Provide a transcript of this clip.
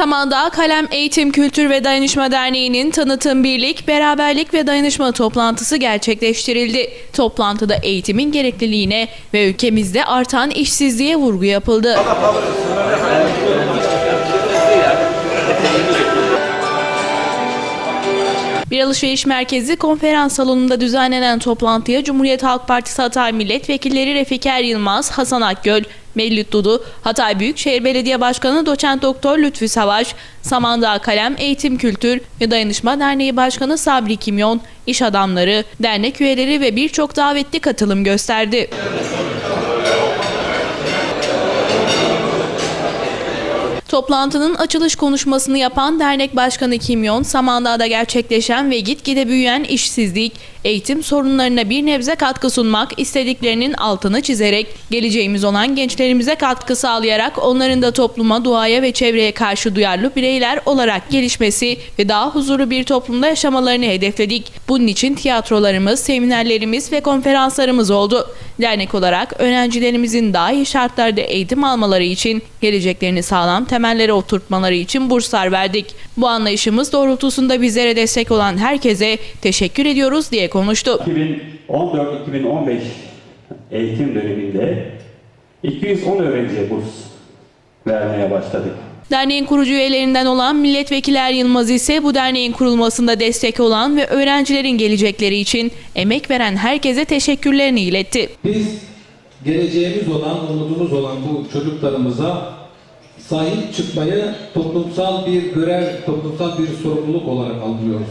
Samandağ Kalem Eğitim Kültür ve Dayanışma Derneği'nin tanıtım birlik, beraberlik ve dayanışma toplantısı gerçekleştirildi. Toplantıda eğitimin gerekliliğine ve ülkemizde artan işsizliğe vurgu yapıldı. Bir alışveriş merkezi konferans salonunda düzenlenen toplantıya Cumhuriyet Halk Partisi Hatay Milletvekilleri Refiker Yılmaz, Hasan Akgöl, Mevlüt Dudu, Hatay Büyükşehir Belediye Başkanı Doçent Doktor Lütfü Savaş, Samandağ Kalem Eğitim Kültür ve Dayanışma Derneği Başkanı Sabri Kimyon, iş adamları, dernek üyeleri ve birçok davetli katılım gösterdi. Toplantının açılış konuşmasını yapan dernek başkanı Kimyon, Samandağ'da gerçekleşen ve gitgide büyüyen işsizlik, eğitim sorunlarına bir nebze katkı sunmak istediklerinin altını çizerek, geleceğimiz olan gençlerimize katkı sağlayarak onların da topluma, doğaya ve çevreye karşı duyarlı bireyler olarak gelişmesi ve daha huzurlu bir toplumda yaşamalarını hedefledik. Bunun için tiyatrolarımız, seminerlerimiz ve konferanslarımız oldu. Dernek olarak öğrencilerimizin daha iyi şartlarda eğitim almaları için geleceklerini sağlam temellere oturtmaları için burslar verdik. Bu anlayışımız doğrultusunda bizlere destek olan herkese teşekkür ediyoruz diye konuştu. 2014-2015 eğitim döneminde 210 öğrenciye burs vermeye başladık. Derneğin kurucu üyelerinden olan Milletvekiller Yılmaz ise bu derneğin kurulmasında destek olan ve öğrencilerin gelecekleri için emek veren herkese teşekkürlerini iletti. Biz geleceğimiz olan, umudumuz olan bu çocuklarımıza sahip çıkmayı toplumsal bir görev, toplumsal bir sorumluluk olarak algılıyoruz.